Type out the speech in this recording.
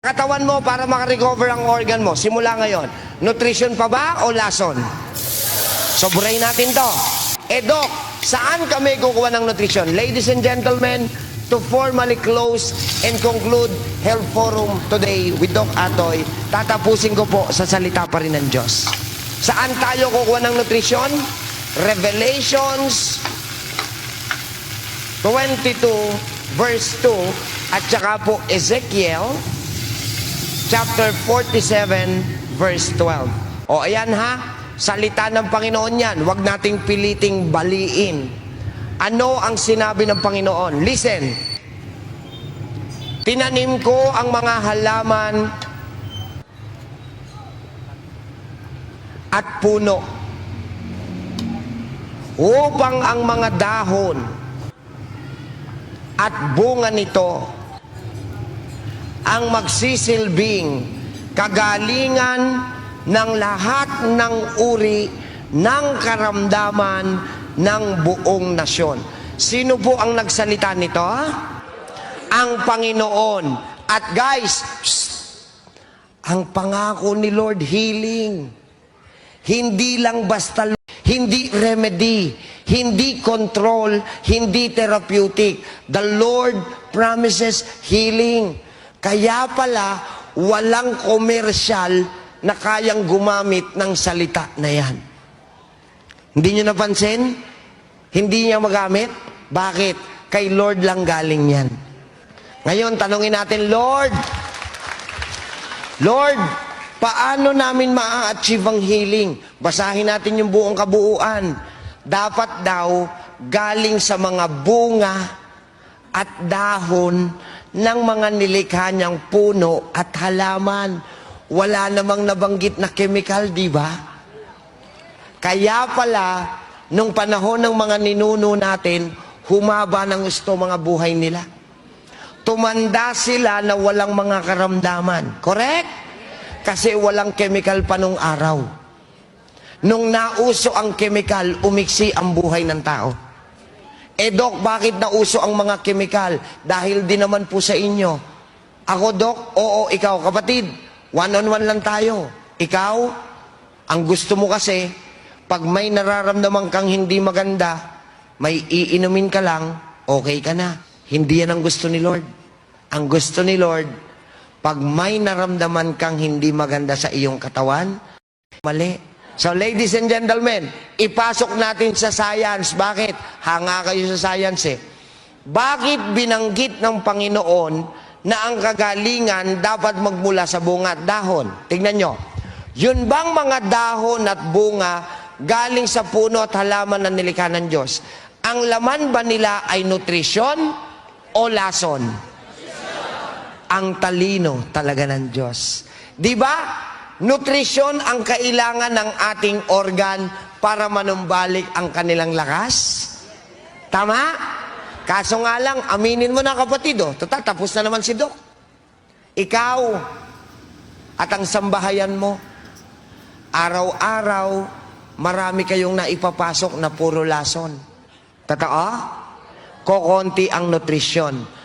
Katawan mo para makarecover ang organ mo. Simula ngayon. Nutrition pa ba o lason? Sobrayin natin to. Eh, Doc, saan kami kukuha ng nutrition? Ladies and gentlemen, to formally close and conclude Health Forum today with Doc Atoy, tatapusin ko po sa salita pa rin ng Diyos. Saan tayo kukuha ng nutrition? Revelations 22 verse 2 at saka po Ezekiel chapter 47 verse 12. O ayan ha, salita ng Panginoon yan. Huwag nating piliting baliin. Ano ang sinabi ng Panginoon? Listen. Tinanim ko ang mga halaman at puno upang ang mga dahon at bunga nito ang magsisilbing kagalingan ng lahat ng uri ng karamdaman ng buong nasyon. Sino po ang nagsalita nito? Ang Panginoon. At guys, psst, ang pangako ni Lord healing. Hindi lang basta hindi remedy, hindi control, hindi therapeutic. The Lord promises healing. Kaya pala, walang komersyal na kayang gumamit ng salita na yan. Hindi nyo napansin? Hindi niya magamit? Bakit? Kay Lord lang galing yan. Ngayon, tanungin natin, Lord, Lord, paano namin ma-achieve ang healing? Basahin natin yung buong kabuuan. Dapat daw galing sa mga bunga at dahon ng mga nilikha niyang puno at halaman. Wala namang nabanggit na chemical, di ba? Kaya pala, nung panahon ng mga ninuno natin, humaba ng gusto mga buhay nila. Tumanda sila na walang mga karamdaman. Correct? Kasi walang chemical pa nung araw. Nung nauso ang chemical, umiksi ang buhay ng tao. Eh Dok, bakit nauso ang mga chemical? Dahil din naman po sa inyo. Ako Dok, oo, ikaw kapatid. One-on-one lang tayo. Ikaw, ang gusto mo kasi, pag may nararamdaman kang hindi maganda, may iinumin ka lang, okay ka na. Hindi yan ang gusto ni Lord. Ang gusto ni Lord, pag may naramdaman kang hindi maganda sa iyong katawan, mali. So ladies and gentlemen, ipasok natin sa science. Bakit? Hanga kayo sa science eh. Bakit binanggit ng Panginoon na ang kagalingan dapat magmula sa bunga at dahon? Tingnan nyo. Yun bang mga dahon at bunga galing sa puno at halaman na nilikha ng Diyos? Ang laman ba nila ay nutrisyon o lason? Ang talino talaga ng Diyos. Di ba? Nutrisyon ang kailangan ng ating organ para manumbalik ang kanilang lakas. Tama? Kaso nga lang, aminin mo na kapatid, oh. Total, tapos na naman si Doc. Ikaw at ang sambahayan mo, araw-araw, marami kayong naipapasok na puro lason. Totoo? Kokonti ang nutrisyon.